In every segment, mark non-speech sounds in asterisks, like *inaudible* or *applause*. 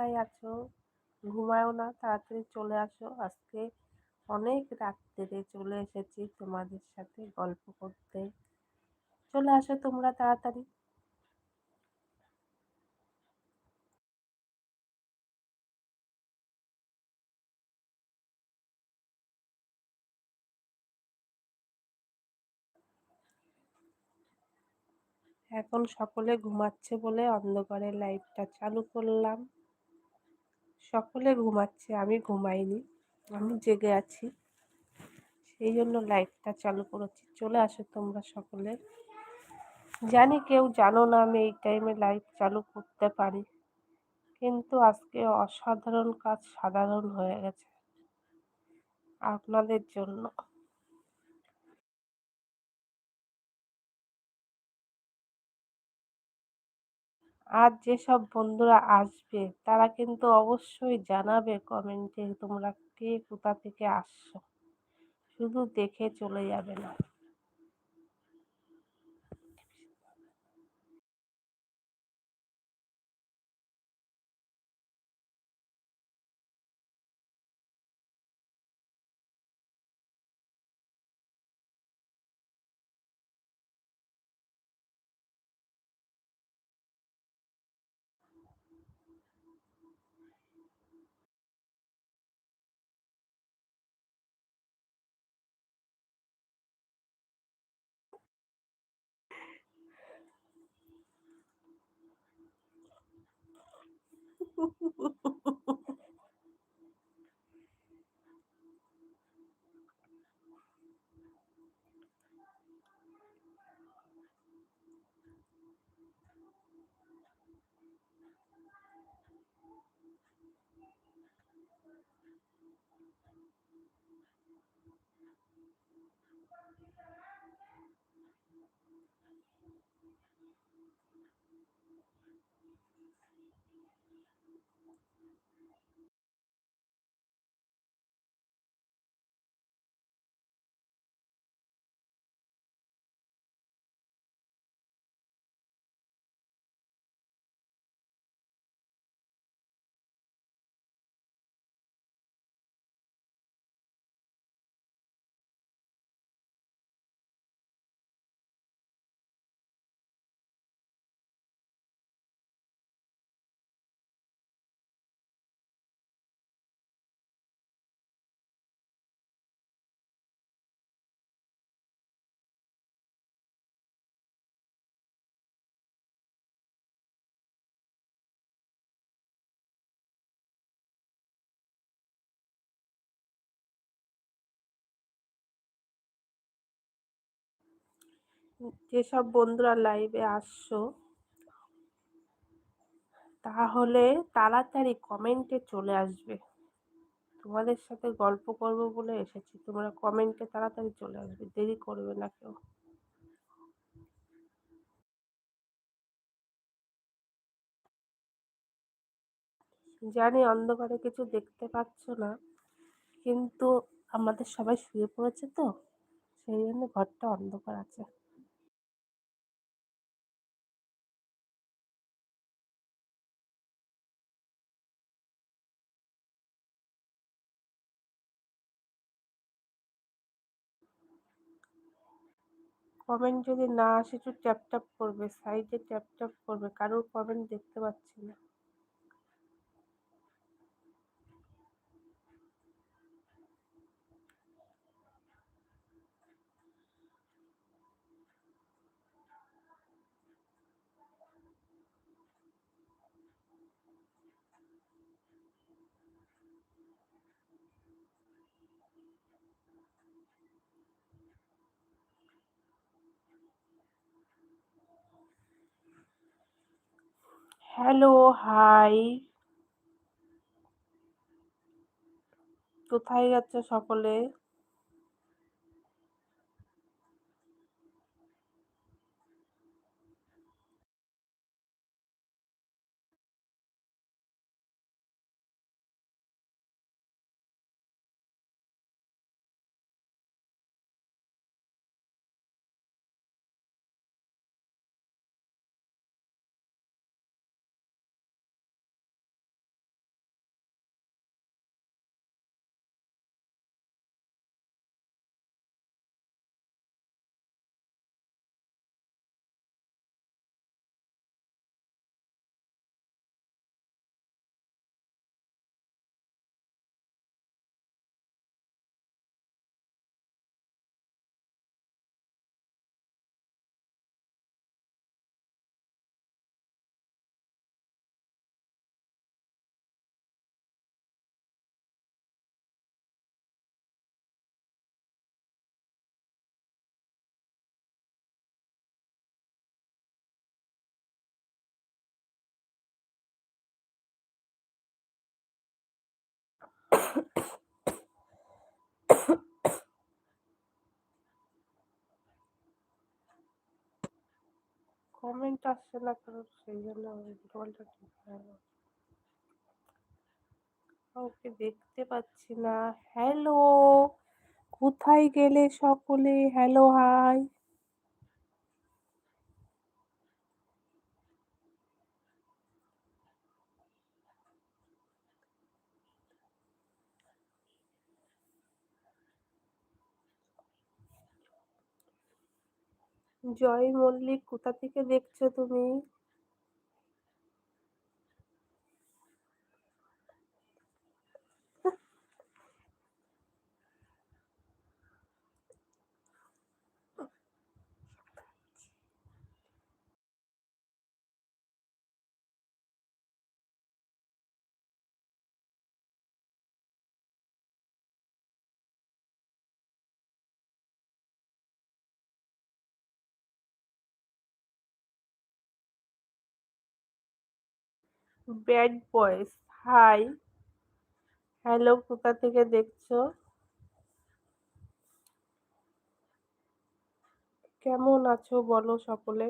কোথায় আছো? ঘুমায়ও না, তাড়াতাড়ি চলে আসো। আজকে অনেক রাত্রে চলে এসেছি তোমাদের সাথে গল্প করতে। চলে আসো তোমরা তাড়াতাড়ি। এখন সকলে ঘুমাচ্ছে বলে অন্ধকারে লাইটটা চালু করলাম। সকলে ঘুমাচ্ছে, আমি ঘুমাইনি, আমি জেগে আছি। সেই জন্য লাইটটা চালু করেছি। চলে আসো তোমরা সকলে। জানি কেউ জানো না আমি এই টাইমে লাইট চালু করতে পারি, কিন্তু আজকে অসাধারণ কাজ সাধারণ হয়ে গেছে। আপনাদের জন্য। আর যেসব বন্ধুরা আসবে, তারা কিন্তু অবশ্যই জানাবে কমেন্টে তোমরা কে কোথা থেকে আসছো। শুধু দেখে চলে যাবে না। Ooh. *laughs* যেসব বন্ধুরা লাইভে আসছো, তাহলে তাড়াতাড়ি কমেন্টে চলে আসবে। তোমাদের সাথে গল্প করব বলে এসেছি। তোমরা কমেন্টে তাড়াতাড়ি চলে আসবে, দেরি করবে না কেউ। জানি অন্ধকারে কিছু দেখতে পাচ্ছ না, কিন্তু আমাদের সবাই শুয়ে পড়েছে তো, সেই জন্য ঘরটা অন্ধকার আছে। কমেন্ট যদি না আসে একটু ট্যাপ ট্যাপ করবে সাইডে ট্যাপ ট্যাপ করবে, কারোর কমেন্ট দেখতে পাচ্ছি না। হ্যালো হাই কোথায় যাচ্ছে সকলে? কমেন্ট আসছে না কারণ সেই জন্য ইন্টারভালটা ঠিক না কাউকে দেখতে পাচ্ছি না হ্যালো কোথায় গেলে সকলে হ্যালো হাই জয় মল্লিক কোথা থেকে দেখছ তুমি? ব্যাড বয়েস হাই হ্যালো কোথা থেকে দেখছ? কেমন আছো বলো সকলে?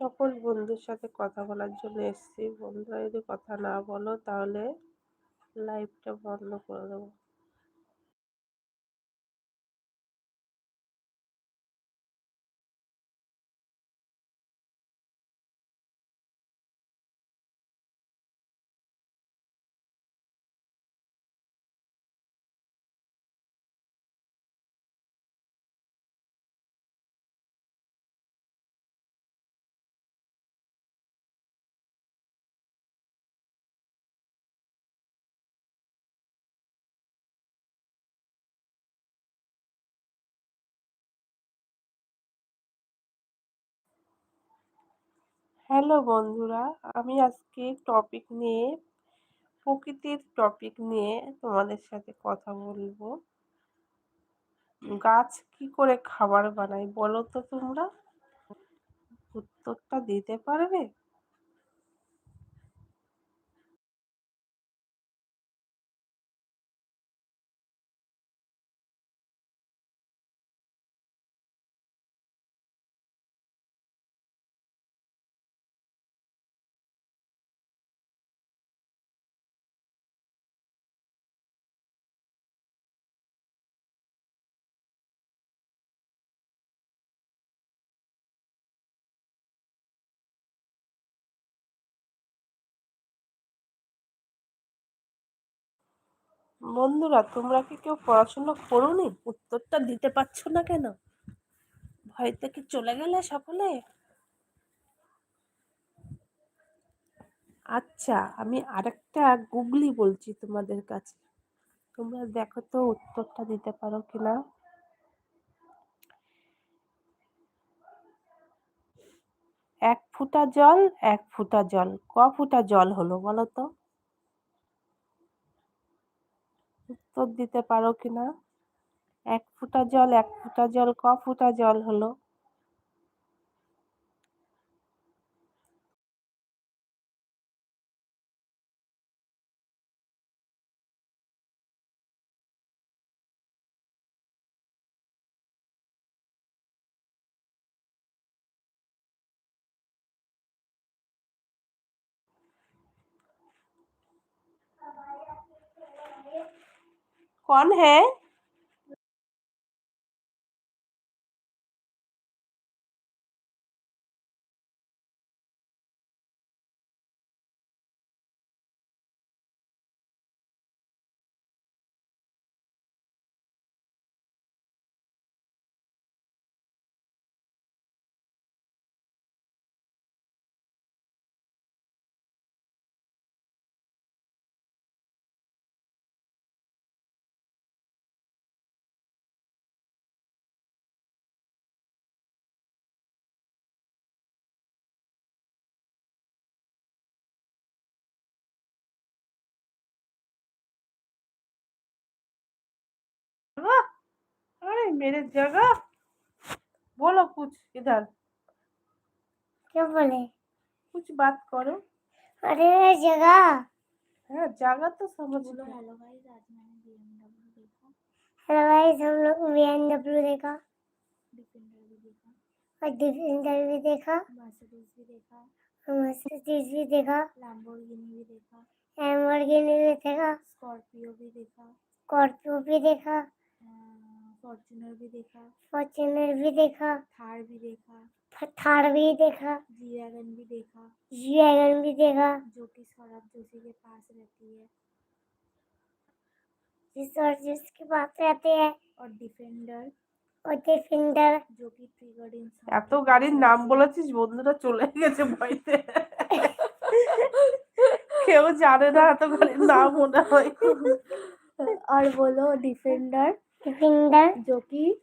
সকল বন্ধুর সাথে কথা বলার জন্য এসছি। বন্ধুরা যদি কথা না বলো, তাহলে লাইভটা বন্ধ করে দেবো। হ্যালো বন্ধুরা, আমি আজকে টপিক নিয়ে, প্রকৃতির টপিক নিয়ে তোমাদের সাথে কথা বলব। গাছ কি করে খাবার বানায় বলো তো তোমরা? উত্তরটা দিতে পারবে? বন্ধুরা, তোমরা কি কেউ পড়াশোনা করোনি? উত্তরটা দিতে পারছ না কেন? ভয়তে কি চলে গেলে সকলে আচ্ছা আমি আরেকটা গুগলি বলছি তোমাদের কাছে। তোমরা দেখো তো উত্তরটা দিতে পারো কিনা। এক ফুটা জল, এক ফুটা জল। ক ফুটা জল হলো বলো তো? উত্তর দিতে পারো কিনা? এক ফুটা জল এক ফুটা জল ক ফুটা জল হলো? कौन है? अरे मेरे जगह? बोलो कुछ इधर। क्या बोले? कुछ बात करो। अरे जगह। हाँ जगह तो समझ लो। हेलो गाइस आज मैंने BMW देखा। हेलो गाइस हम लोग BMW देखा। डिफेंडर भी देखा। और डिफेंडर भी देखा। मर्सिडीज भी देखा। मर्सिडीज भी देखा। लैम्बोर्गिनी भी देखा। लैम्बोर्गिनी भी देखा। स्कॉर्पियो भी देखा। स्कॉर्पियो भी देखा। फॉर्च्यूनर भी देखा फॉर्च्यूनर भी देखा थार भी देखा थार भी देखा जी वैगन भी देखा जी वैगन भी देखा जो कि सौरभ जोशी के पास रहती है जिस और जिसके पास रहते हैं और डिफेंडर और डिफेंडर जो कि ट्रिगर्ड इंसान এত গাড়ির নাম বলেছিস বন্ধুরা চলে গেছে ভয়তে কেউ জানে না এত গাড়ির নাম মনে হয় और बोलो डिफेंडर विंडर जो कि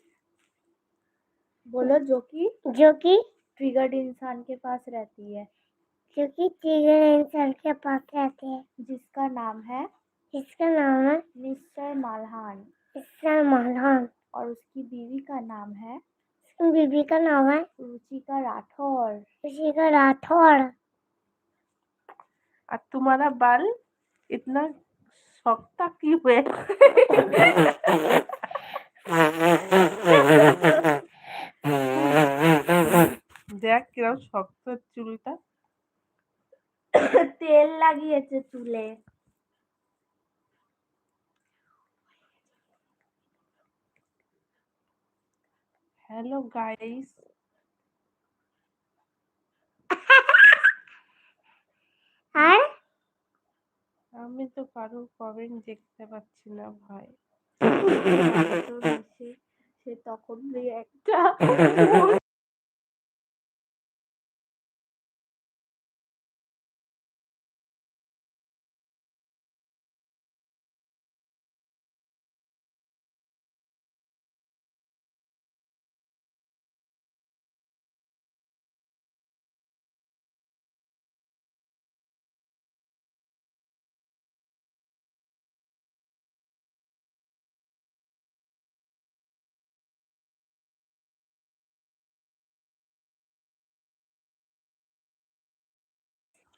बोलो जो कि जो कि ट्रिगर्ड इंसान के पास रहती है। जो कि ट्रिगर्ड इंसान के पास रहती है। जिसका नाम है जिसका नाम है निश्चय मालहान। निश्चय मालहान। और उसकी बीवी का नाम है उसकी बीवी का नाम है रुचिका राठौर। रुचिका राठौर। अब तुम्हारा बाल इतना सख्ता क्यों है দেখ কিরম শক্ত চুলটা। তেল লাগিয়েছে চুলে। হ্যালো গাইস আর? আমি তো কারও কমেন্ট দেখতে পাচ্ছি না ভাই। *laughs* সে তখন একটা *laughs*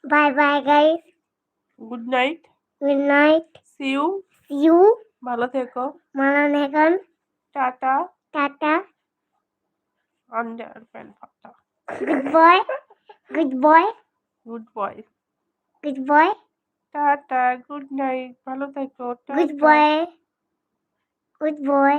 Bye bye guys. Good night Good night. See you See you. ভালো থেকো Malanegan. Tata Tata. Under pant ফাটা Good boy. Good boy. Good boy Good boy. Tata good night ভালো থেকো Good tata. boy. Good boy.